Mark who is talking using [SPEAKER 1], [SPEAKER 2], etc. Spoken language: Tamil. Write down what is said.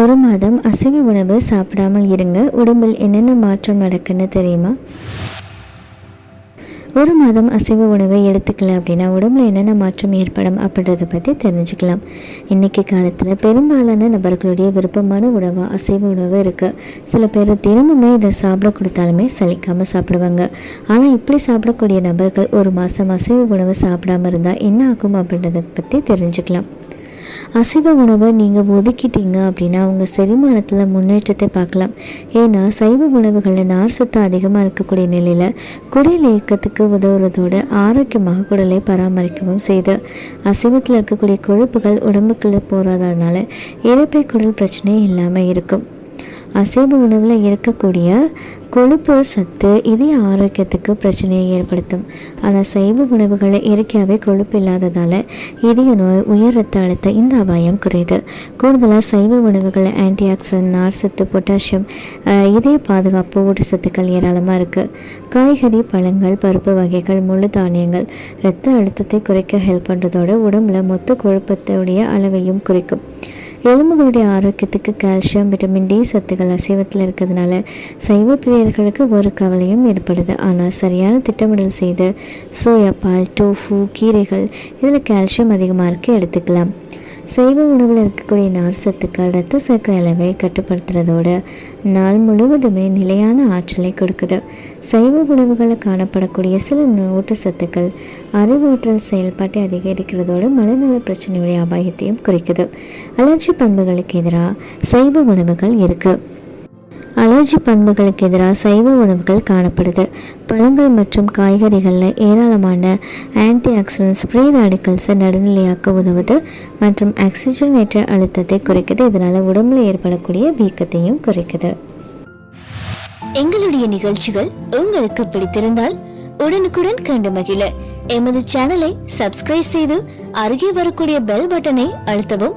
[SPEAKER 1] ஒரு மாதம் அசைவ உணவு சாப்பிடாமல் இருங்க. உடம்பில் என்னென்ன மாற்றம் நடக்குன்னு தெரியுமா? ஒரு மாதம் அசைவ உணவை எடுத்துக்கல அப்படின்னா உடம்புல என்னென்ன மாற்றம் ஏற்படும் அப்படின்றத பற்றி தெரிஞ்சுக்கலாம். இன்றைக்கி காலத்தில் பெரும்பாலான நபர்களுடைய விருப்பமான உணவாக அசைவ உணவு இருக்குது சில பேர் தினமுமே இதை சாப்பிட கொடுத்தாலுமே சலிக்காமல் சாப்பிடுவாங்க. ஆனால் இப்படி சாப்பிடக்கூடிய நபர்கள் ஒரு மாதம் அசைவ உணவு சாப்பிடாம இருந்தால் என்ன ஆகும் அப்படின்றத பற்றி தெரிஞ்சுக்கலாம். அசைவ உணவை நீங்கள் ஒதுக்கிட்டீங்க அப்படின்னா உங்கள் செரிமானத்தில் முன்னேற்றத்தை பார்க்கலாம். ஏன்னா சைவ உணவுகளில் நார் சத்து அதிகமாக இருக்கக்கூடிய நிலையில் குடல் இயக்கத்துக்கு உதவுறதோடு ஆரோக்கியமாக குடலை பராமரிக்கவும் செய்து அசைவத்தில் இருக்கக்கூடிய கொழுப்புகள் உடம்புக்குள்ளே போகிறதுனால இறப்பை குடல் பிரச்சனை இல்லாமல் இருக்கும். அசைவ உணவில் இருக்கக்கூடிய கொழுப்பு சத்து இதய ஆரோக்கியத்துக்கு பிரச்சனையை ஏற்படுத்தும். ஆனால் சைவ உணவுகளை இயற்கையாகவே கொழுப்பு இல்லாததால் இதய நோய் உயர் ரத்த அழுத்த இந்த அபாயம் குறையுது. கூடுதலாக சைவ உணவுகளை ஆன்டி ஆக்சிடென்ட் நார் சத்து பொட்டாசியம் இதய பாதுகாப்பு ஊட்டச்சத்துக்கள் ஏராளமாக இருக்குது காய்கறி பழங்கள் பருப்பு வகைகள் முழு தானியங்கள் இரத்த அழுத்தத்தை குறைக்க ஹெல்ப் பண்ணுறதோட உடம்புல மொத்த கொழுப்பத்துடைய அளவையும் குறைக்கும். எலும்புகளுடைய ஆரோக்கியத்துக்கு கால்சியம் விட்டமின் டி சத்துக்கள் அசைவத்தில் இருக்கிறதுனால சைவ பிரியர்களுக்கு ஒரு கவலையும் ஏற்படுது. ஆனால் சரியான திட்டமிடல் செய்து சோயா பால் டோஃபு கீரைகள் இதில் கால்சியம் அதிகமாக இருக்கு எடுத்துக்கலாம். சைவ உணவில் இருக்கக்கூடிய நார் சத்துக்கள் ரத்த சர்க்கரை அளவை கட்டுப்படுத்துறதோட நாள் முழுவதுமே நிலையான ஆற்றலை கொடுக்குது. சைவ உணவுகளில் காணப்படக்கூடிய சில ஊட்டச்சத்துக்கள் அறிவாற்றல் செயல்பாட்டை அதிகரிக்கிறதோட மனநல பிரச்சனையுடைய அபாயத்தையும் குறைக்குது. அலர்ஜி பண்புகளுக்கு எதிராக சைவ உணவுகள் இருக்குது அலர்ஜி பண்புகளுக்கு எதிராக சைவ உணவுகள் காணப்படுது. பழங்கள் மற்றும் காய்கறிகளில் ஏராளமான ஆன்டி ஆக்சிடென்ட்ஸ் ஃப்ரீ ராடிக்கல்ஸை நடுநிலையாக்க உதவுது மற்றும் ஆக்சிஜனேற்ற அழுத்தத்தை குறைக்குது. இதனால் உடம்புல ஏற்படக்கூடிய வீக்கத்தையும் குறைக்குது.
[SPEAKER 2] எங்களுடைய நிகழ்ச்சிகள் உங்களுக்கு பிடித்திருந்தால் உடனுக்குடன் கண்டு மகிழ. எமது சேனலை சப்ஸ்கிரைப் செய்து அருகே வரக்கூடிய பெல் பட்டனை அழுத்தவும்